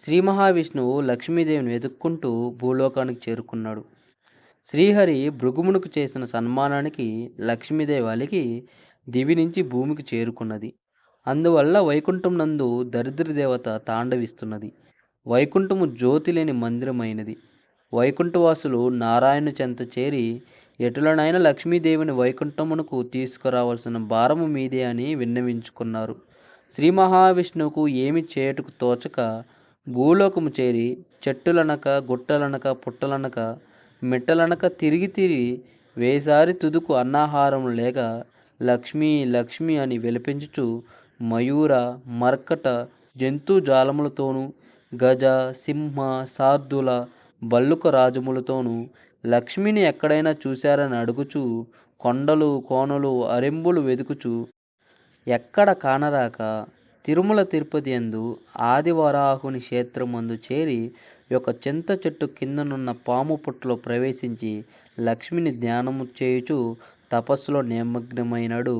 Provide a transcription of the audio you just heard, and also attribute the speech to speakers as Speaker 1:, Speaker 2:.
Speaker 1: శ్రీ మహావిష్ణువు లక్ష్మీదేవిని వెతుక్కుంటూ భూలోకానికి చేరుకున్నాడు. శ్రీహరి భృగుమునుకు చేసిన సన్మానానికి లక్ష్మీదేవి అలిగి దివి నుంచి భూమికి చేరుకున్నది. అందువల్ల వైకుంఠం నందు దరిద్ర దేవత తాండవిస్తున్నది. వైకుంఠము జ్యోతి లేని మందిరమైనది. వైకుంఠవాసులు నారాయణ చెంత చేరి ఎటులనైనా లక్ష్మీదేవిని వైకుంఠమునకు తీసుకురావాల్సిన భారము మీదే అని విన్నవించుకున్నారు. శ్రీ మహావిష్ణువుకు ఏమి చేయటకు తోచక భూలోకము చేరి చెట్టులనక గుట్టలనక పుట్టలనక మిట్టలనక తిరిగి తిరిగి వేసారి తుదుకు అన్నాహారం లేక లక్ష్మీ లక్ష్మి అని విలపించుచు మయూర మర్కట జంతు జాలములతోనూ గజ సింహ సార్దుల బల్లుక రాజములతోనూ లక్ష్మిని ఎక్కడైనా చూశారని అడుగుచు కొండలు కోనలు అరెంబులు వెదుకుచు ఎక్కడ కానరాక తిరుమల తిరుపతి యందు ఆదివరాహుని క్షేత్రమందు చేరి ఒక చింత చెట్టు కిందనున్న పాము పుట్టలో ప్రవేశించి లక్ష్మిని ధ్యానము చేయుచు తపస్సులో నిమగ్నమైనడు